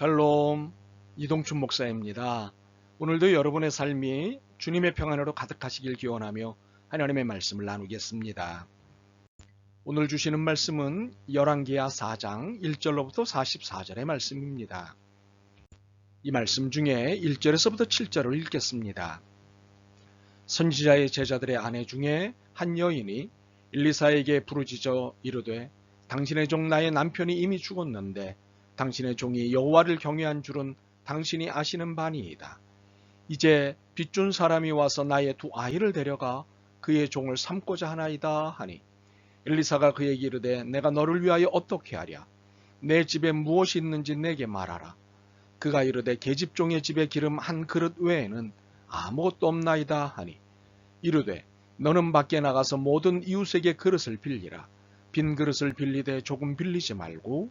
샬롬 이동춘 목사입니다. 오늘도 여러분의 삶이 주님의 평안으로 가득하시길 기원하며 하나님의 말씀을 나누겠습니다. 오늘 주시는 말씀은 열왕기하 4장 1절로부터 44절의 말씀입니다. 이 말씀 중에 1절에서부터 7절을 읽겠습니다. 선지자의 제자들의 아내 중에 한 여인이 일리사에게 부르짖어 이르되 당신의 종 나의 남편이 이미 죽었는데 당신의 종이 여호와를 경외한 줄은 당신이 아시는 바니이다. 이제 빚준 사람이 와서 나의 두 아이를 데려가 그의 종을 삼고자 하나이다 하니 엘리사가 그에게 이르되 내가 너를 위하여 어떻게 하랴? 내 집에 무엇이 있는지 내게 말하라. 그가 이르되 계집종의 집에 기름 한 그릇 외에는 아무것도 없나이다 하니 이르되 너는 밖에 나가서 모든 이웃에게 그릇을 빌리라. 빈 그릇을 빌리되 조금 빌리지 말고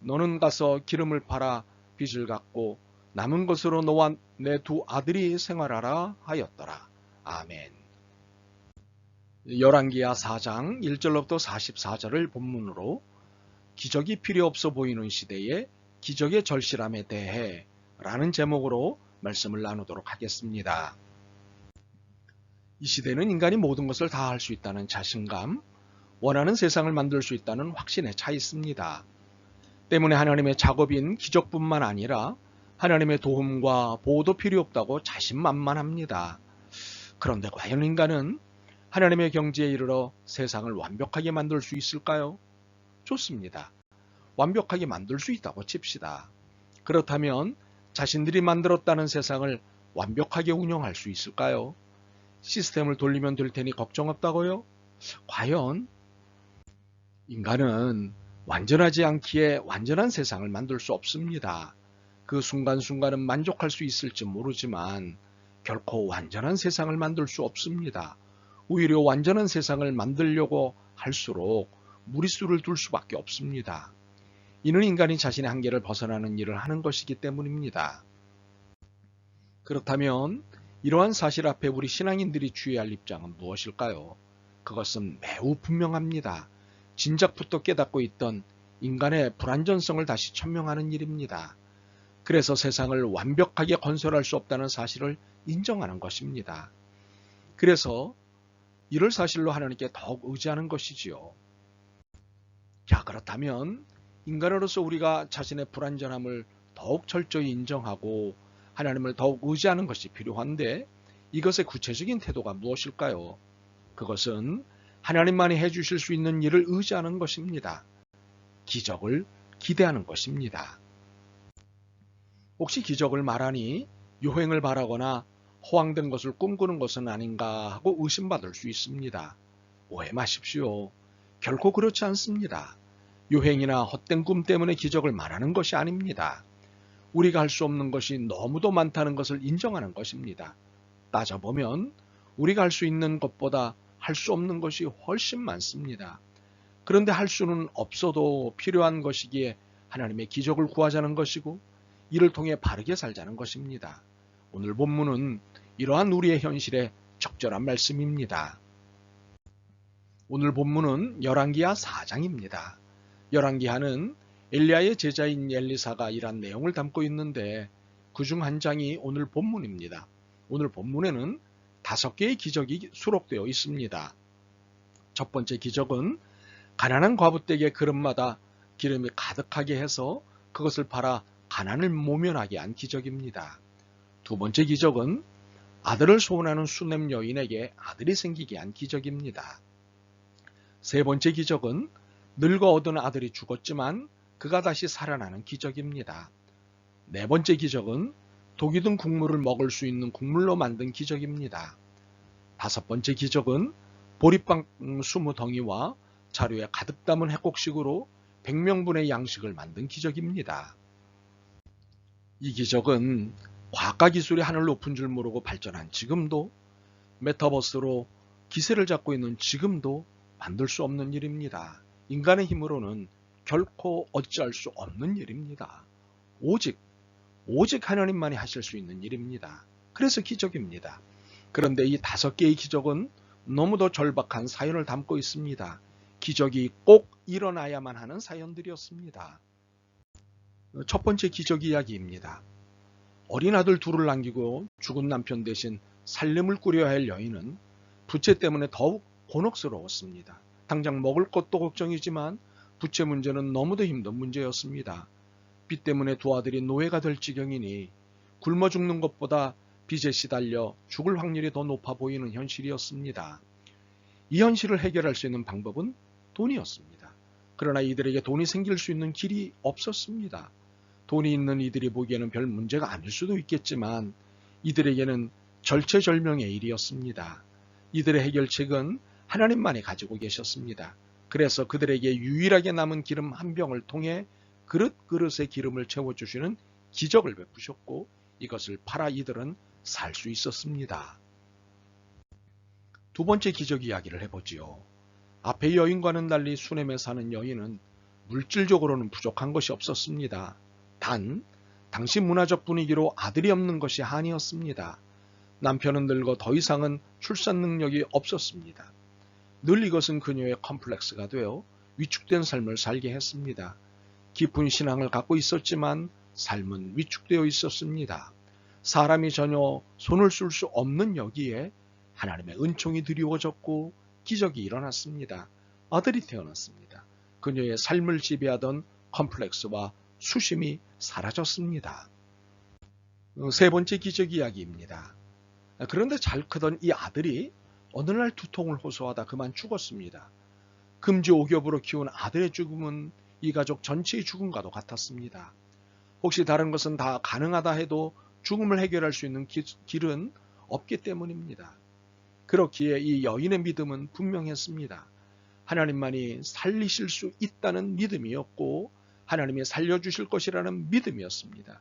너는 가서 기름을 팔아 빚을 갚고 남은 것으로 너와 내 두 아들이 생활하라 하였더라. 아멘. 열왕기야 4장 1절로부터 44절을 본문으로 기적이 필요 없어 보이는 시대에 기적의 절실함에 대해 라는 제목으로 말씀을 나누도록 하겠습니다. 이 시대는 인간이 모든 것을 다 할 수 있다는 자신감, 원하는 세상을 만들 수 있다는 확신에 차 있습니다. 때문에 하나님의 작업인 기적뿐만 아니라 하나님의 도움과 보호도 필요 없다고 자신만만합니다. 그런데 과연 인간은 하나님의 경지에 이르러 세상을 완벽하게 만들 수 있을까요? 좋습니다. 완벽하게 만들 수 있다고 칩시다. 그렇다면 자신들이 만들었다는 세상을 완벽하게 운영할 수 있을까요? 시스템을 돌리면 될 테니 걱정 없다고요? 과연 인간은 완전하지 않기에 완전한 세상을 만들 수 없습니다. 그 순간순간은 만족할 수 있을지 모르지만 결코 완전한 세상을 만들 수 없습니다. 오히려 완전한 세상을 만들려고 할수록 무리수를 둘 수밖에 없습니다. 이는 인간이 자신의 한계를 벗어나는 일을 하는 것이기 때문입니다. 그렇다면 이러한 사실 앞에 우리 신앙인들이 주의해야 할 입장은 무엇일까요? 그것은 매우 분명합니다. 진작부터 깨닫고 있던 인간의 불완전성을 다시 천명하는 일입니다. 그래서 세상을 완벽하게 건설할 수 없다는 사실을 인정하는 것입니다. 그래서 이를 사실로 하나님께 더욱 의지하는 것이지요. 자, 그렇다면 인간으로서 우리가 자신의 불완전함을 더욱 철저히 인정하고 하나님을 더욱 의지하는 것이 필요한데 이것의 구체적인 태도가 무엇일까요? 그것은 하나님만이 해주실 수 있는 일을 의지하는 것입니다. 기적을 기대하는 것입니다. 혹시 기적을 말하니 요행을 바라거나 허황된 것을 꿈꾸는 것은 아닌가 하고 의심받을 수 있습니다. 오해 마십시오. 결코 그렇지 않습니다. 요행이나 헛된 꿈 때문에 기적을 말하는 것이 아닙니다. 우리가 할 수 없는 것이 너무도 많다는 것을 인정하는 것입니다. 따져보면 우리가 할 수 있는 것보다 할 수 없는 것이 훨씬 많습니다. 그런데 할 수는 없어도 필요한 것이기에 하나님의 기적을 구하자는 것이고 이를 통해 바르게 살자는 것입니다. 오늘 본문은 이러한 우리의 현실에 적절한 말씀입니다. 오늘 본문은 열왕기하 4장입니다. 열왕기하는 엘리야의 제자인 엘리사가 일한 내용을 담고 있는데 그 중 한 장이 오늘 본문입니다. 오늘 본문에는 다섯 개의 기적이 수록되어 있습니다. 첫 번째 기적은 가난한 과부댁의 그릇마다 기름이 가득하게 해서 그것을 팔아 가난을 모면하게 한 기적입니다. 두 번째 기적은 아들을 소원하는 수냄 여인에게 아들이 생기게 한 기적입니다. 세 번째 기적은 늙어 얻은 아들이 죽었지만 그가 다시 살아나는 기적입니다. 네 번째 기적은 독이 든 국물을 먹을 수 있는 국물로 만든 기적입니다. 다섯 번째 기적은 보리빵 20덩이와 자료에 가득 담은 핵곡식으로 100명분의 양식을 만든 기적입니다. 이 기적은 과학과 기술이 하늘 높은 줄 모르고 발전한 지금도 메타버스로 기세를 잡고 있는 지금도 만들 수 없는 일입니다. 인간의 힘으로는 결코 어찌할 수 없는 일입니다. 오직 오직 하나님만이 하실 수 있는 일입니다. 그래서 기적입니다. 그런데 이 다섯 개의 기적은 너무도 절박한 사연을 담고 있습니다. 기적이 꼭 일어나야만 하는 사연들이었습니다. 첫 번째 기적 이야기입니다. 어린 아들 둘을 남기고 죽은 남편 대신 살림을 꾸려야 할 여인은 부채 때문에 더욱 곤혹스러웠습니다. 당장 먹을 것도 걱정이지만 부채 문제는 너무도 힘든 문제였습니다. 빚 때문에 두 아들이 노예가 될 지경이니 굶어 죽는 것보다 빚에 시달려 죽을 확률이 더 높아 보이는 현실이었습니다. 이 현실을 해결할 수 있는 방법은 돈이었습니다. 그러나 이들에게 돈이 생길 수 있는 길이 없었습니다. 돈이 있는 이들이 보기에는 별 문제가 아닐 수도 있겠지만 이들에게는 절체절명의 일이었습니다. 이들의 해결책은 하나님만이 가지고 계셨습니다. 그래서 그들에게 유일하게 남은 기름 한 병을 통해 그릇 그릇의 기름을 채워주시는 기적을 베푸셨고 이것을 팔아 이들은 살 수 있었습니다. 두 번째 기적 이야기를 해보지요. 앞의 여인과는 달리 수넴에 사는 여인은 물질적으로는 부족한 것이 없었습니다. 단 당시 문화적 분위기로 아들이 없는 것이 한이었습니다. 남편은 늙어 더 이상은 출산 능력이 없었습니다. 늘 이것은 그녀의 컴플렉스가 되어 위축된 삶을 살게 했습니다. 깊은 신앙을 갖고 있었지만 삶은 위축되어 있었습니다. 사람이 전혀 손을 쓸 수 없는 여기에 하나님의 은총이 드리워졌고 기적이 일어났습니다. 아들이 태어났습니다. 그녀의 삶을 지배하던 컴플렉스와 수심이 사라졌습니다. 세 번째 기적 이야기입니다. 그런데 잘 크던 이 아들이 어느 날 두통을 호소하다 그만 죽었습니다. 금지 오겹으로 키운 아들의 죽음은 이 가족 전체의 죽음과도 같았습니다. 혹시 다른 것은 다 가능하다 해도 죽음을 해결할 수 있는 기, 길은 없기 때문입니다. 그렇기에 이 여인의 믿음은 분명했습니다. 하나님만이 살리실 수 있다는 믿음이었고 하나님이 살려주실 것이라는 믿음이었습니다.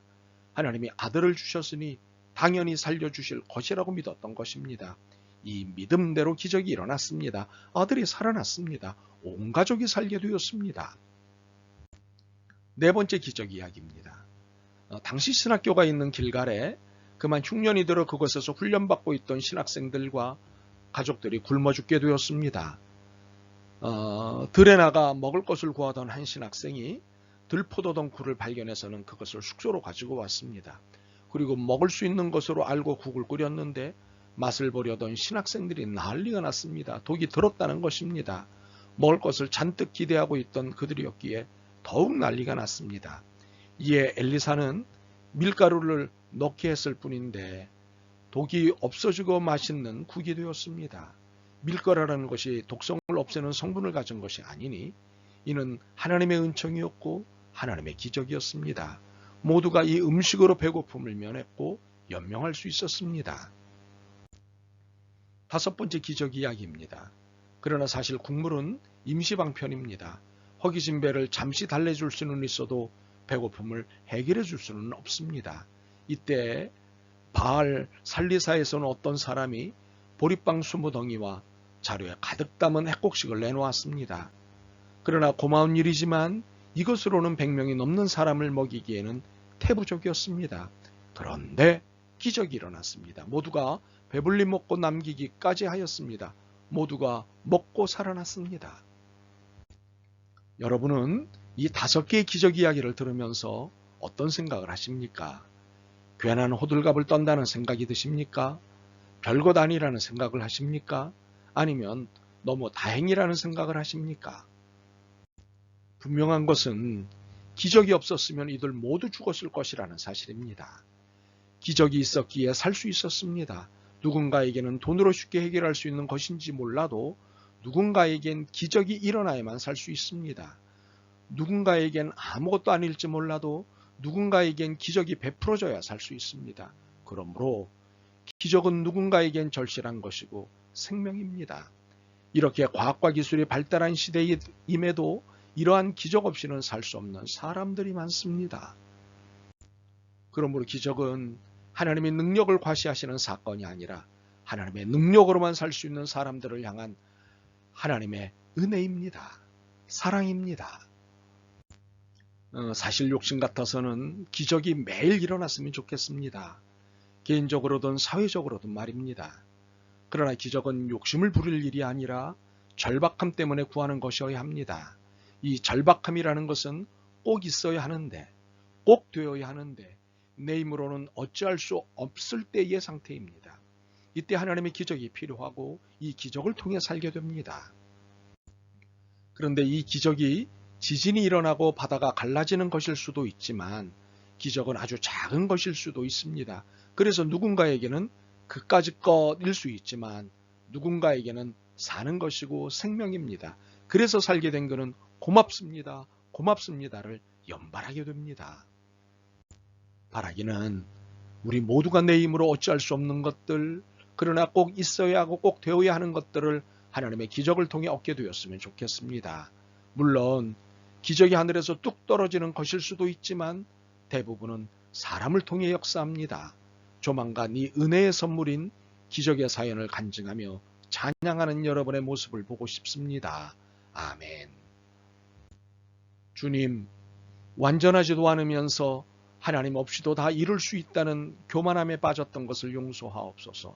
하나님이 아들을 주셨으니 당연히 살려주실 것이라고 믿었던 것입니다. 이 믿음대로 기적이 일어났습니다. 아들이 살아났습니다. 온 가족이 살게 되었습니다. 네 번째 기적 이야기입니다. 어, 당시 신학교가 있는 길갈에 그만 흉년이 들어 그곳에서 훈련받고 있던 신학생들과 가족들이 굶어 죽게 되었습니다. 어, 들에 나가 먹을 것을 구하던 한 신학생이 들포도덩쿨을 발견해서는 그것을 숙소로 가지고 왔습니다. 그리고 먹을 수 있는 것으로 알고 국을 끓였는데 맛을 보려던 신학생들이 난리가 났습니다. 독이 들었다는 것입니다. 먹을 것을 잔뜩 기대하고 있던 그들이었기에 더욱 난리가 났습니다. 이에 엘리사는 밀가루를 넣게 했을 뿐인데 독이 없어지고 맛있는 국이 되었습니다. 밀가루라는 것이 독성을 없애는 성분을 가진 것이 아니니 이는 하나님의 은총이었고 하나님의 기적이었습니다. 모두가 이 음식으로 배고픔을 면했고 연명할 수 있었습니다. 다섯 번째 기적 이야기입니다. 그러나 사실 국물은 임시방편입니다. 허기진 배를 잠시 달래줄 수는 있어도 배고픔을 해결해 줄 수는 없습니다. 이때 바알 살리사에서는 어떤 사람이 보리빵 20덩이와 자료에 가득 담은 핵곡식을 내놓았습니다. 그러나 고마운 일이지만 이것으로는 100명이 넘는 사람을 먹이기에는 태부적이었습니다. 그런데 기적이 일어났습니다. 모두가 배불리 먹고 남기기까지 하였습니다. 모두가 먹고 살아났습니다. 여러분은 이 다섯 개의 기적 이야기를 들으면서 어떤 생각을 하십니까? 괜한 호들갑을 떤다는 생각이 드십니까? 별것 아니라는 생각을 하십니까? 아니면 너무 다행이라는 생각을 하십니까? 분명한 것은 기적이 없었으면 이들 모두 죽었을 것이라는 사실입니다. 기적이 있었기에 살 수 있었습니다. 누군가에게는 돈으로 쉽게 해결할 수 있는 것인지 몰라도 누군가에겐 기적이 일어나야만 살 수 있습니다. 누군가에겐 아무것도 아닐지 몰라도 누군가에겐 기적이 베풀어져야 살 수 있습니다. 그러므로 기적은 누군가에겐 절실한 것이고 생명입니다. 이렇게 과학과 기술이 발달한 시대임에도 이러한 기적 없이는 살 수 없는 사람들이 많습니다. 그러므로 기적은 하나님의 능력을 과시하시는 사건이 아니라 하나님의 능력으로만 살 수 있는 사람들을 향한 하나님의 은혜입니다. 사랑입니다. 어, 사실 욕심 같아서는 기적이 매일 일어났으면 좋겠습니다. 개인적으로든 사회적으로든 말입니다. 그러나 기적은 욕심을 부릴 일이 아니라 절박함 때문에 구하는 것이어야 합니다. 이 절박함이라는 것은 꼭 있어야 하는데, 꼭 되어야 하는데, 내 힘으로는 어찌할 수 없을 때의 상태입니다. 이때 하나님의 기적이 필요하고 이 기적을 통해 살게 됩니다. 그런데 이 기적이 지진이 일어나고 바다가 갈라지는 것일 수도 있지만 기적은 아주 작은 것일 수도 있습니다. 그래서 누군가에게는 그까짓 것일 수 있지만 누군가에게는 사는 것이고 생명입니다. 그래서 살게 된 그는 고맙습니다. 고맙습니다를 연발하게 됩니다. 바라기는 우리 모두가 내 힘으로 어찌할 수 없는 것들, 그러나 꼭 있어야 하고 꼭 되어야 하는 것들을 하나님의 기적을 통해 얻게 되었으면 좋겠습니다. 물론 기적이 하늘에서 뚝 떨어지는 것일 수도 있지만 대부분은 사람을 통해 역사합니다. 조만간 이 은혜의 선물인 기적의 사연을 간증하며 찬양하는 여러분의 모습을 보고 싶습니다. 아멘. 주님, 완전하지도 않으면서 하나님 없이도 다 이룰 수 있다는 교만함에 빠졌던 것을 용서하옵소서.